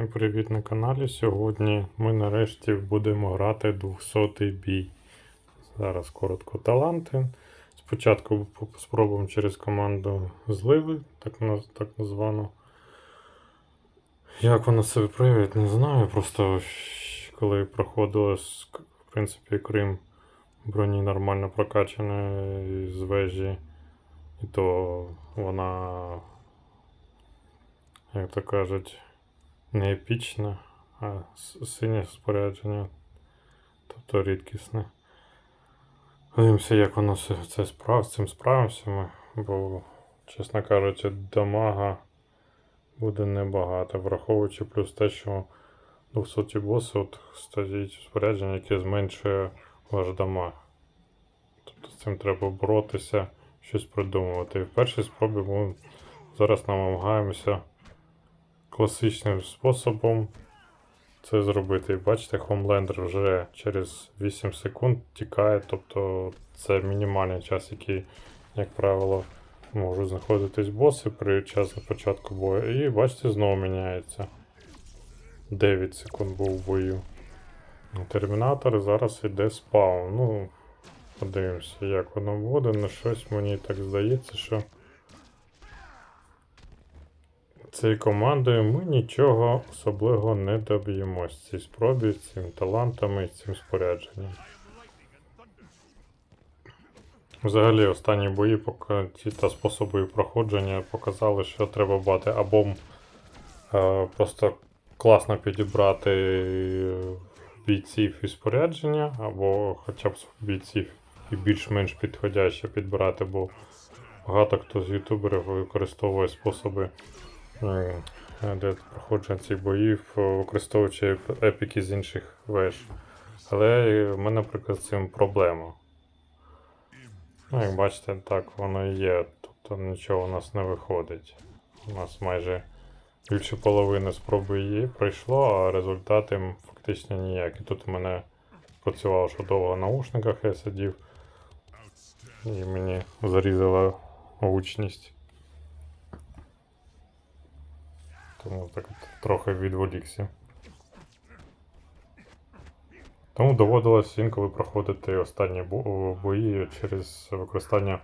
Всім привіт на каналі. Сьогодні ми нарешті будемо грати 200-й бій. Зараз коротко таланти. Спочатку спробуємо через команду зливи, так, так названо. Як вона себе проявить, не знаю. Просто коли К- в принципі, Крим броні нормально прокачані з вежі, і то вона, як то кажуть, не епічне, а синє спорядження, тобто рідкісне. Подивимося, як воно це справ, з цим справимося ми, бо, чесно кажучи, дамага буде небагато, враховуючи плюс те, що 200 боси от стоїть спорядження, яке зменшує ваш дамаг. Тобто з цим треба боротися, щось придумувати. І в першій спробі ми зараз намагаємося класичним способом це зробити. І бачите, Homelander вже через 8 секунд тікає, тобто це мінімальний час, який, як правило, можуть знаходитись боси при часу початку бою. І бачите, знову міняється. 9 секунд був в бою. Термінатор зараз іде спаун. Ну, подивимося, як воно буде. На щось мені так здається, що цією командою ми нічого особливого не доб'ємось цій спробі, цим талантами і цим спорядженням. Взагалі, останні бої та способи проходження показали, що треба бати або е, просто класно підібрати бійців і спорядження, або хоча б бійців і більш-менш підходяще підбирати, бо багато хто з ютуберів використовує способи м, для проходження цих боїв, е, використовуючи епіки з інших веж. Але в мене, наприклад, з цим проблема. Ну, як бачите, так воно і є. Тобто нічого у нас не виходить. У нас майже більше половини спроби є, пройшло, а результати фактично ніякі. Тут у мене працювало, що довго в наушниках я сидів, і мені зарізала гучність. Тому так трохи відволікся. Тому доводилось інколи проходити останні бо- бої через використання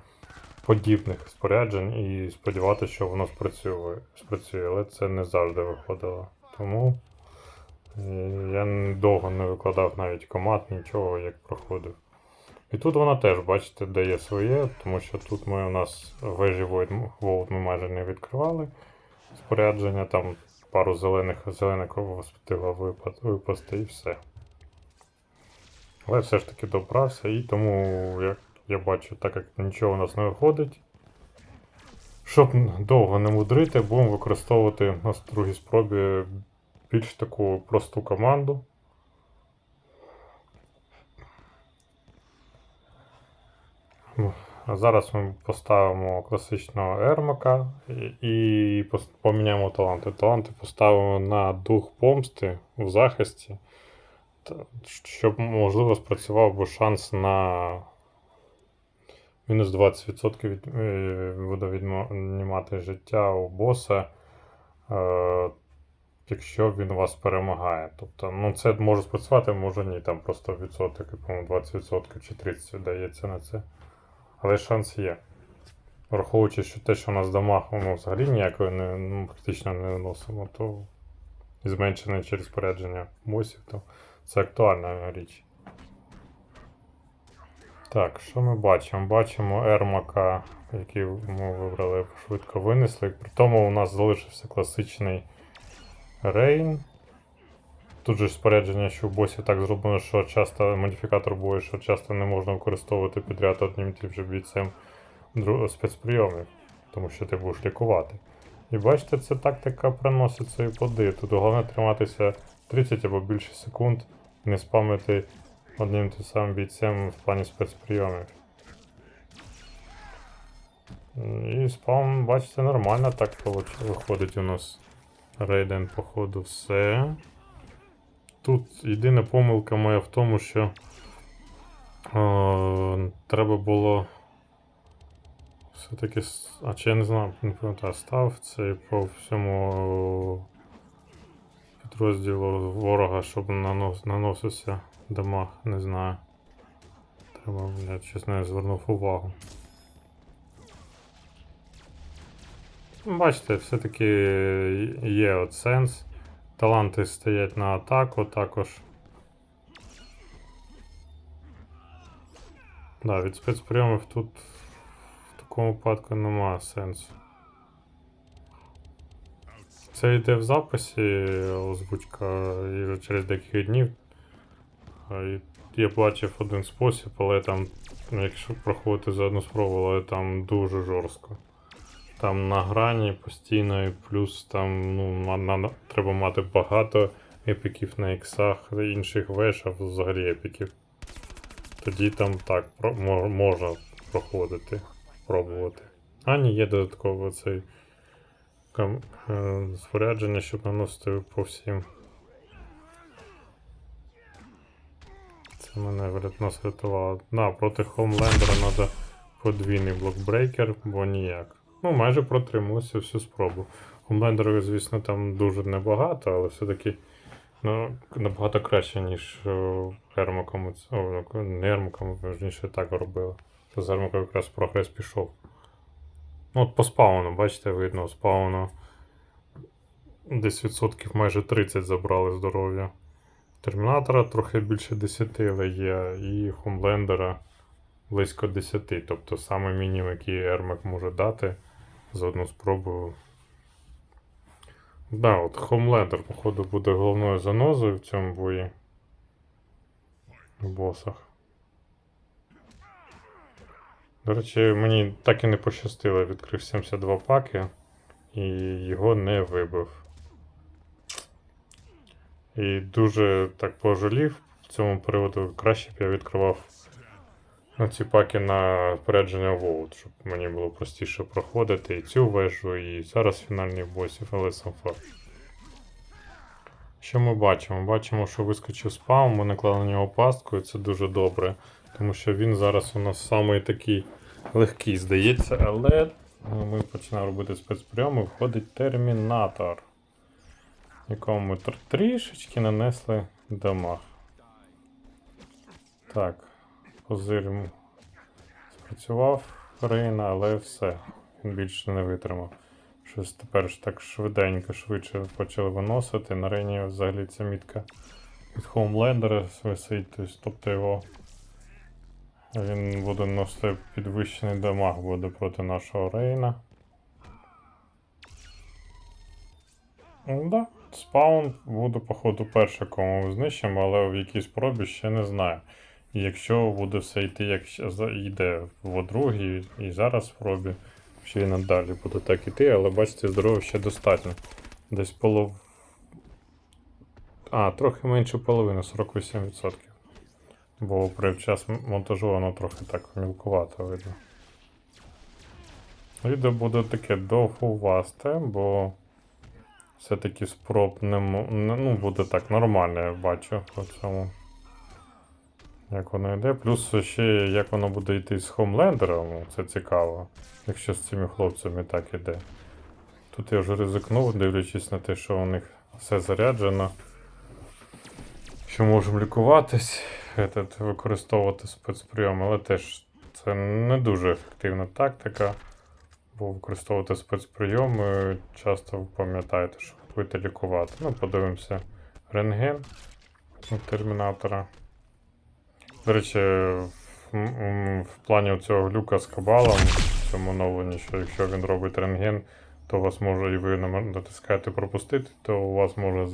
подібних споряджень і сподіватися, що воно спрацює, спрацює, але це не завжди виходило. Тому е, я довго не викладав навіть команд, нічого як проходив. І тут вона теж, бачите, дає своє, тому що тут ми у нас вежі Void ми майже не відкривали. Спорядження, там пару зелених зелених встигла випасти і все. Але все ж таки добрався, і тому, як я бачу, так як нічого у нас не виходить. Щоб довго не мудрити, будемо використовувати на другій спробі більш таку просту команду. Зараз ми поставимо класичного Ермака і, і поміняємо таланти. Таланти поставимо на дух помсти в захисті, щоб можливо спрацював би шанс на мінус 20% від, е, буде віднімати життя у боса, е, якщо він вас перемагає. Тобто, ну це може спрацювати, може ні, там просто відсоток, по-моєму, 20% чи 30% дається на це. Але шанс є. Враховуючи, що те, що у нас дамаг, воно взагалі ніякої не, ну, практично не виносимо, то і зменшене через порядження босів, то це актуальна річ. Так, що ми бачимо? Бачимо Ермака, який ми вибрали, швидко винесли. При тому у нас залишився класичний Рейн. Тут же спорядження, що в босі так зроблено, що часто модифікатор бою, що часто не можна використовувати підряд одним тим же бійцем спецприйомів, тому що ти будеш лікувати. І бачите, ця тактика приносить свої плоди. Тут головне триматися 30 або більше секунд не спамити одним тим самим бійцем в плані спецприйомів. І спам, бачите, нормально так виходить у нас. Рейден, походу, все. Тут єдина помилка моя в тому, що е, треба було все-таки. А чи я не знаю, не пам'ятаю, став це по всьому підрозділу ворога, щоб нанос, наносився дамаг, не знаю. Треба, я чесно не звернув увагу. Бачите, все-таки є от сенс. Таланти стоять на атаку також. Да, від спецприйомів тут в такому випадку немає сенсу. Це йде в записі озвучка і вже через декілька днів. Я бачив один спосіб, але там, ну, якщо проходити за одну спробу, але там дуже жорстко. Там на грані постійно, і плюс там ну, на, на, треба мати багато епіків на іксах, інших веш, а взагалі епіків. Тоді там так про, мо- можна проходити, пробувати. А ні, є додатково цей кам, е, спорядження, щоб наносити по всім. Це мене нас врятувало. Да, проти Хоумлендера треба подвійний блокбрейкер, бо ніяк. Ну, майже протрималося всю спробу. Хоумлендеру, звісно, там дуже небагато, але все-таки ну, набагато краще, ніж е, Ермаком. Не Ермаком, верніше так робили. Що з Ермаком якраз прогрес пішов. Ну, от по спауну, бачите, видно, спауну десь відсотків майже 30 забрали здоров'я. Термінатора трохи більше 10, але є, і Хомлендера близько 10. Тобто саме мінімум, який Ермек може дати за одну спробу. Да, от Хомлендер, походу, буде головною занозою в цьому бої. В босах. До речі, мені так і не пощастило, відкрив 72 паки і його не вибив. І дуже так пожалів в цьому приводу. Краще б я відкривав ці паки на спорядження Воут, щоб мені було простіше проходити і цю вежу, і зараз фінальних босів, але сам факт. Що ми бачимо? Бачимо, що вискочив спаун, ми наклали на нього пастку, і це дуже добре. Тому що він зараз у нас самий такий легкий, здається, але ну, ми починаємо робити спецприйоми, входить термінатор якому ми тр- трішечки нанесли дамаг. Так, позирм спрацював Рейна, але все. Він більше не витримав. Щось тепер ж так швиденько, швидше почали виносити. На Рейні взагалі ця мітка від Хоумлендера висить, тобто, його. Він буде носити підвищений дамаг буде проти нашого Рейна. Ну Да, спаун буде, походу, перше, кому ми знищимо, але в якійсь пробі ще не знаю. Якщо буде все йти, як йде в другій і зараз в пробі, ще й надалі буде так іти, але бачите, здоров'я ще достатньо. Десь полов. А, трохи менше половини, 48%. Бо при час монтажу воно трохи так мілкувато видно. Відео буде таке довгувасте, бо все-таки спроб не ну, буде так нормально, я бачу по цьому. Як воно йде. Плюс ще як воно буде йти з Хомлендером, це цікаво, якщо з цими хлопцями так іде. Тут я вже ризикнув, дивлячись на те, що у них все заряджено. Що можемо лікуватись, этот, використовувати спецприйом, але теж це не дуже ефективна тактика. Бо використовувати спецприйоми часто пам'ятаєте, що будете лікувати. Ну, подивимося рентген у термінатора. До речі, в, плані цього глюка з кабалом в цьому оновленні, що якщо він робить рентген, то вас може і ви натискаєте пропустити, то у вас може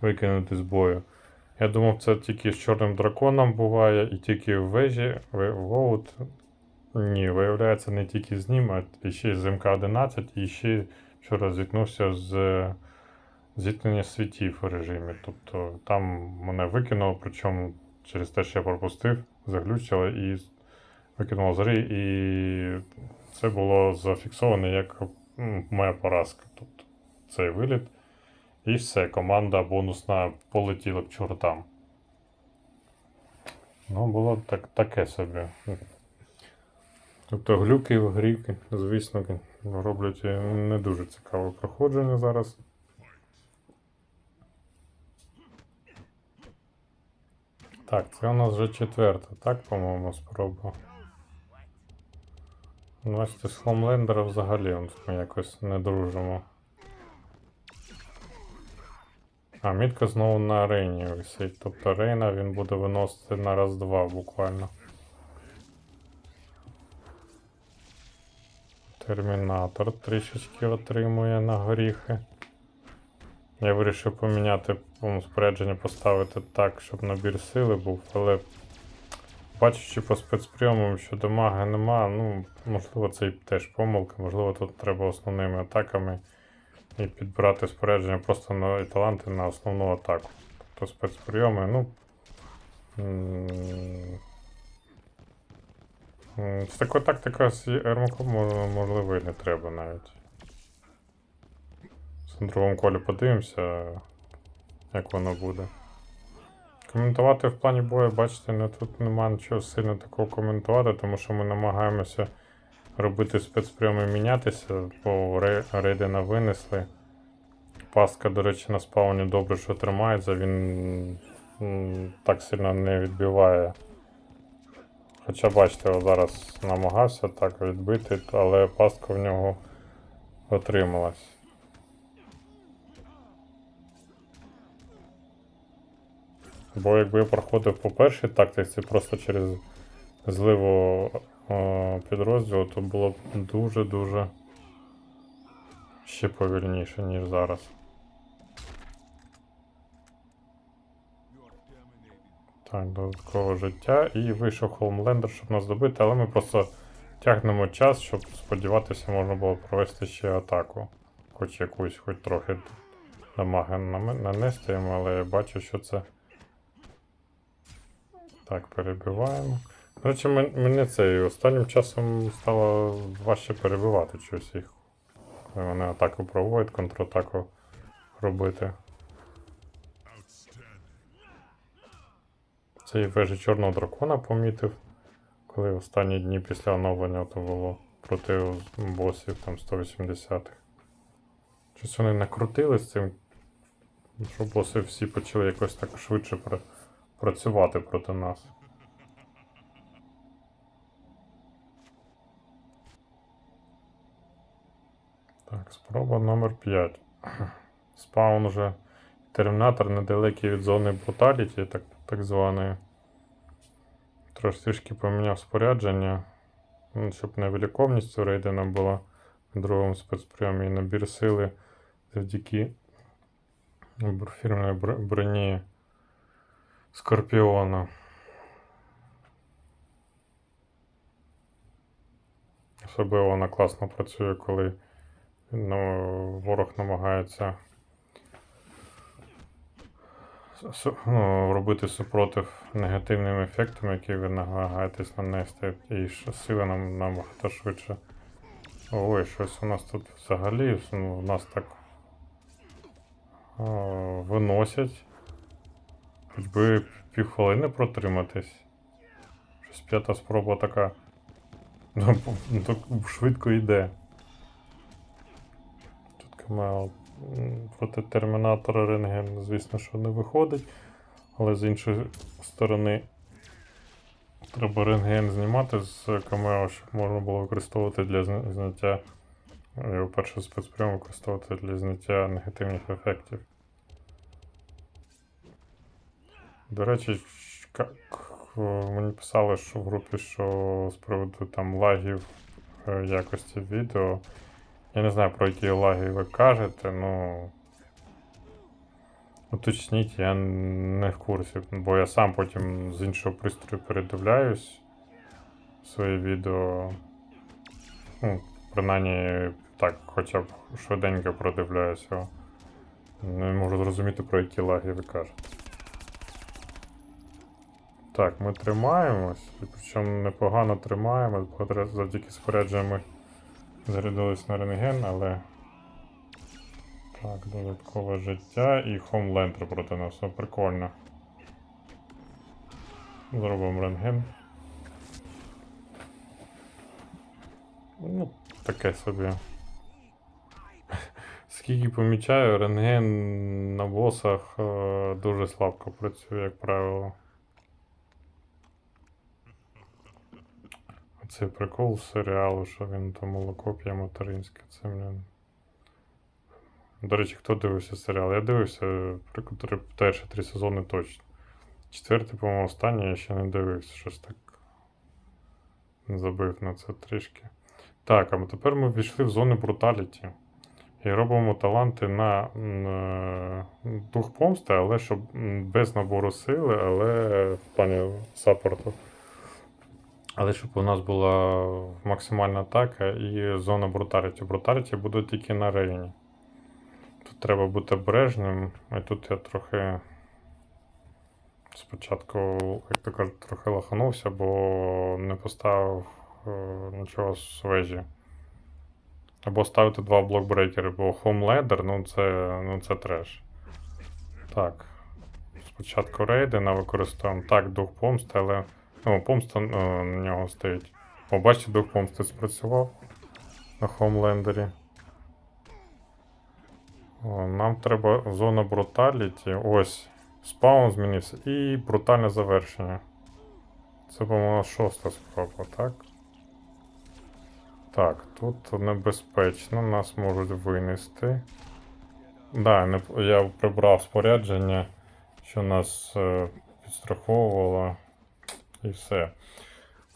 викинути з бою. Я думав, це тільки з чорним драконом буває, і тільки в вежі, в Воут ні, виявляється, не тільки з ним, а ще й з МК-11, і ще вчора зіткнувся з зіткнення світів у режимі. Тобто там мене викинуло, причому через те, що я пропустив, заглючило і викинуло з гри, і це було зафіксовано як моя поразка. Тобто цей виліт. І все, команда бонусна полетіла к чортам. Ну, було так, таке собі. Тобто глюки в грі, звісно, роблять не дуже цікаве проходження зараз. Так, це у нас вже четверта, так, по-моєму, спроба. Бачите, з Хомлендера взагалі ми якось не дружимо. А, мітка знову на арені висить. Тобто Рейна він буде виносити на раз-два буквально. Термінатор трішечки отримує на горіхи. Я вирішив поміняти по спорядження, поставити так, щоб набір сили був, але бачачи по спецприйомам, що дамага нема, ну, можливо, це і теж помилка, можливо, тут треба основними атаками і підбирати спорядження просто на і таланти на основну атаку. Тобто спецприйоми, ну. З такою тактикою з Ермаком можливо і не треба навіть. На другому колі подивимося, як воно буде. Коментувати в плані бою, бачите, не, тут нема нічого сильно такого коментувати, тому що ми намагаємося робити спецприйоми мінятися, бо ре- рейдена винесли. Пастка, до речі, на спауні добре, що тримається, він так сильно не відбиває. Хоча, бачите, зараз намагався так відбити, але пастка в нього отрималась. Бо якби я проходив по першій тактиці просто через зливу е, підрозділу, то було б дуже-дуже ще повільніше, ніж зараз. Так, додаткове життя. І вийшов Холмлендер, щоб нас добити, але ми просто тягнемо час, щоб сподіватися, можна було провести ще атаку. Хоч якусь, хоч трохи дамаги нанести але я бачу, що це. Так, перебиваємо. До речі, мен- мене це останнім часом стало важче перебивати щось їх. Коли вони атаку проводять, контратаку робити. Цей вежі чорного дракона помітив, коли останні дні після оновлення то було проти босів там 180-х. Щось вони накрутили з цим, що боси всі почали якось так швидше пра- працювати проти нас. Так, спроба номер 5. Спаун уже термінатор недалекий від зони бруталіті, так, так званої. Трошки поміняв спорядження, ну, щоб невиліковність у рейдена була в другому спецприйомі і набір сили завдяки фірмної броні Скорпіона. Особливо вона класно працює, коли ну, ворог намагається ну, робити супротив негативним ефектам, які ви намагаєтесь нанести, і ж сила нам набагато швидше. Ой, щось у нас тут взагалі, ну, у нас так о, виносять. Хоч би півхвилини протриматись. Щось п'ята спроба така. Ну, ну, так швидко йде. Тут Камео проти термінатора рентген, звісно, що не виходить. Але з іншої сторони треба рентген знімати з камео, щоб можна було використовувати для зняття. Його перший спецприйом використовувати для зняття негативних ефектів. До речі, мені писали, що в групі, що з приводу там лагів е, якості відео. Я не знаю, про які лаги ви кажете, ну. Уточніть, я не в курсі, бо я сам потім з іншого пристрою передивляюсь своє відео. Ну, принаймні, так, хоча б швиденько продивляюся. Не можу зрозуміти, про які лаги ви кажете. Так, ми тримаємось, причому непогано благодаря завдяки спорядженню ми зарядились на рентген, але. Так, додаткове життя і Хомлендер проти нас. О, прикольно. Зробимо рентген. Ну, таке собі. Скільки помічаю, рентген на босах е, дуже слабко працює, як правило. Цей прикол серіалу, що він там молоко п'є материнське. Це мені. До речі, хто дивився серіал? Я дивився перші три сезони точно. Четвертий, по-моєму, останній я ще не дивився, щось так. Забив на це трішки. Так, а тепер ми ввійшли в зону бруталіті. І робимо таланти на м, е, дух помсти, але щоб без набору сили, але в плані саппорту. Але щоб у нас була максимальна атака і зона бруталіті. Бруталіті буде тільки на рейні. Тут треба бути обережним, і тут я трохи спочатку, як то кажуть, трохи лоханувся, бо не поставив е, нічого з вежі. Або ставити два блокбрейкери, бо Homelander, ну це, ну це треш. Так. Спочатку рейди на використовуємо. Так, дух помсти, але. Ну, помста е, на нього стоїть. О, дух помсти спрацював на Хомлендері. О, нам треба зона бруталіті. Ось. Спаун змінився. І брутальне завершення. Це, по-моєму, шоста спроба, так? Так, тут небезпечно, нас можуть винести. Да, не, я прибрав спорядження, що нас е, підстраховувало. І все.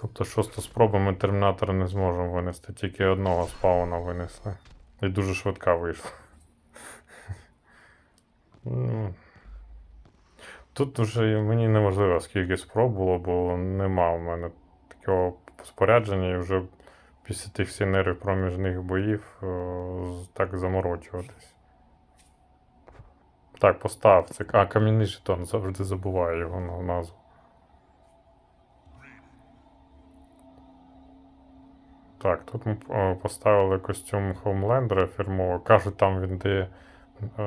Тобто шоста спроба ми термінатора не зможемо винести, тільки одного спауна винесли. І дуже швидка вийшла. Ну, Тут вже мені неможливо, скільки спроб було, бо нема в мене такого спорядження і вже після тих сценарів проміжних боїв е, так заморочуватись. Так, постав. Це... А, кам'яний жетон, завжди забуваю його на- назву. Так, тут ми е, поставили костюм Хоумлендера фірмовий. Кажуть, там він дає е,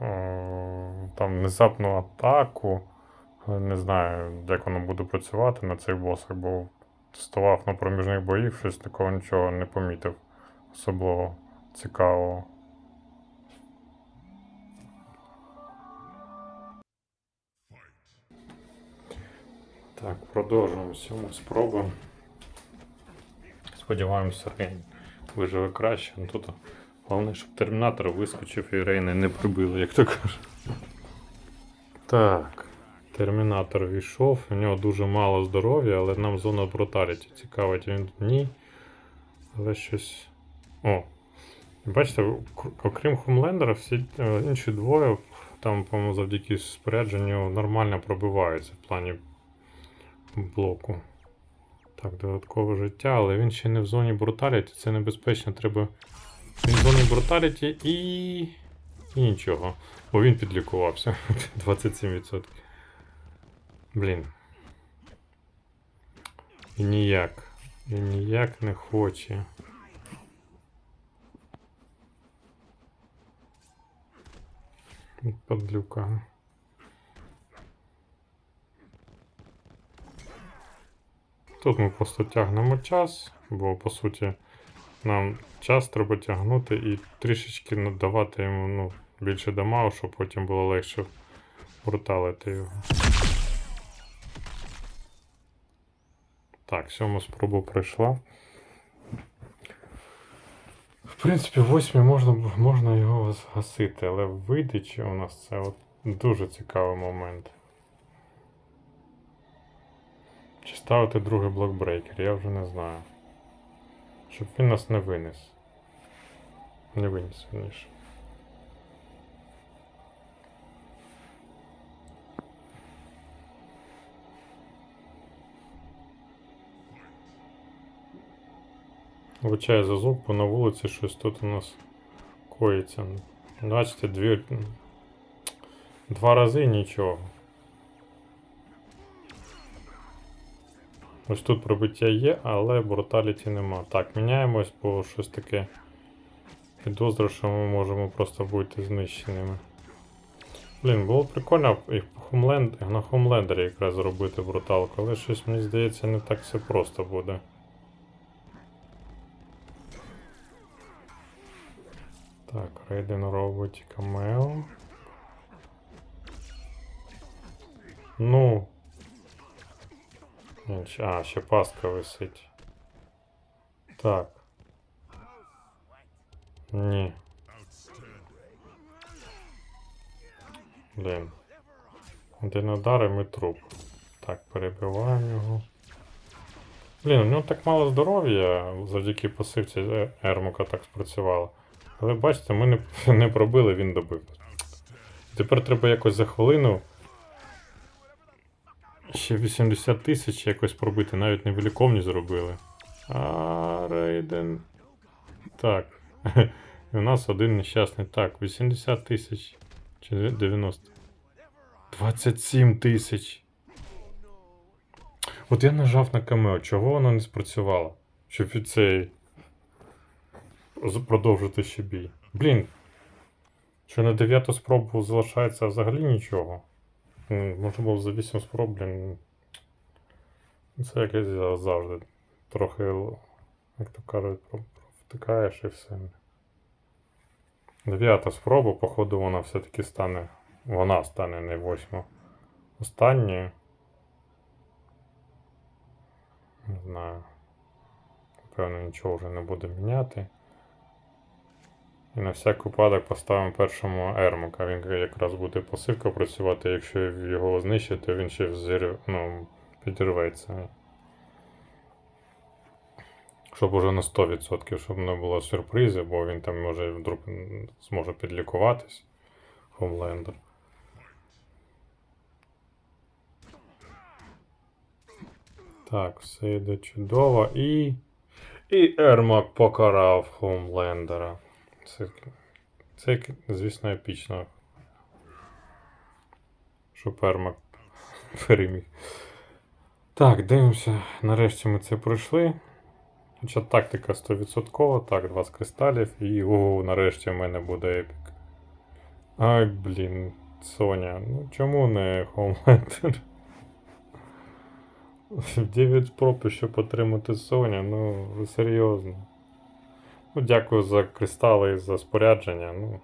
е, там внезапну атаку. Не знаю, як воно буде працювати на цих босах, бо тестував на проміжних боїв, щось такого нічого не помітив. Особливо цікавого. Так, продовжуємо сьому спробу. Сподіваємося, Рейн виживе краще. Ну, Тут головне, щоб термінатор вискочив і Рейни не прибили, як то кажуть. Так. Термінатор війшов, у нього дуже мало здоров'я, але нам зона бруталіті цікавить він ні. Але щось. О. Бачите, окрім Хомлендера, всі е, інші двоє, там, по-моєму, завдяки спорядженню нормально пробиваються в плані блоку. Так, додаткове життя, але він ще не в зоні бруталіті, це небезпечно, треба. Він в зоні бруталіті і. І нічого. Бо він підлікувався. 27%. Блін. І ніяк. І ніяк не хоче. Подлюка. Тут ми просто тягнемо час, бо по суті нам час треба тягнути і трішечки надавати йому ну, більше дамагу, щоб потім було легше бруталити його. Так, сьома спроба пройшла. В принципі, восьмі можна, можна його згасити, але вийде чи у нас це от дуже цікавий момент. Чи ставити другий блокбрейкер, я вже не знаю. Щоб він нас не винес. Не виніс, вірніше. Вибачаю за звук, бо на вулиці щось тут у нас коїться. Бачите, дві... два рази нічого. Ось тут пробиття є, але бруталіті нема. Так, міняємось, бо щось таке підозра, що ми можемо просто бути знищеними. Блін, було прикольно і по Хоумленд... на Хоумлендері якраз зробити бруталку, але щось мені здається не так все просто буде. Так, Рейден робить камео. Ну. А, ще пастка висить. Так. Ні. Блін. Один удар і ми труп. Так, перебиваємо його. Блін, у нього так мало здоров'я, завдяки пасивці е, Ермука так спрацювало. Але бачите, ми не, не пробили, він добив. Тепер треба якось за хвилину. Ще 80 тисяч якось пробити, навіть не великовні зробили. А, Рейден. Так. І у нас один нещасний. Так, 80 тисяч. Чи 90? 27 тисяч. От я нажав на камео, чого воно не спрацювало? Щоб від цей. продовжити ще бій. Блін. Що на дев'яту спробу залишається взагалі нічого. М, Можна було за 8 спроб, блін. Це якесь за- завжди. Трохи, як то кажуть, втикаєш і все. Дев'ята спроба, походу, вона все-таки стане. Вона стане не восьма. Останньою. Не знаю. Напевно, нічого вже не буде міняти. І на всяк випадок поставимо першому ермука. Він якраз буде пасивка працювати, якщо його знищити, то він ще взір... ну, підірветься. Щоб уже на 100%, щоб не було сюрпризів, бо він там може вдруг зможе підлікуватись. Хомлендер. Так, все йде чудово. І. І Ермак покарав Хомлендера. Це, це, звісно, епічно. Щоб Ермак переміг. Так, дивимося. Нарешті ми це пройшли. Хоча тактика 100%, так, 20 кристалів і о, нарешті в мене буде епік. Ай, блін, Соня. Ну чому не Homelander? 9 проб, щоб отримати Соня, ну серйозно. Ну, дякую за кристали і за спорядження. Ну.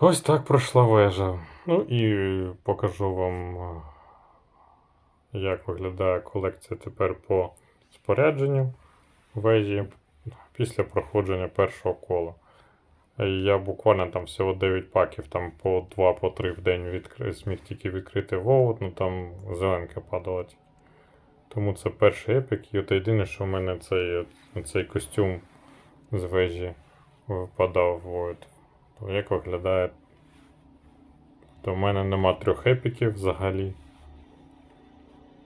Ось так пройшла вежа. Ну і покажу вам, е, як виглядає колекція тепер по спорядженню вежі після проходження першого кола. Я буквально там всього 9 паків, там по 2 по 3 в день відкри... зміг тільки відкрити воут, ну там зеленка падала. Тому це перший епік. І от єдине, що в мене цей, цей костюм з вежі випадав воют. То як виглядає? То в мене нема трьох епіків взагалі.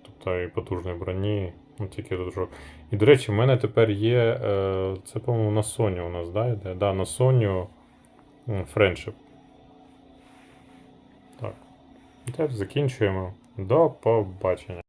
Тобто і потужної броні, ну тільки дружок. І, до речі, в мене тепер є. Е, це, по-моєму, на Sony у нас, да, йде? Да, на Sony Friendship. Так. Так, закінчуємо. До побачення.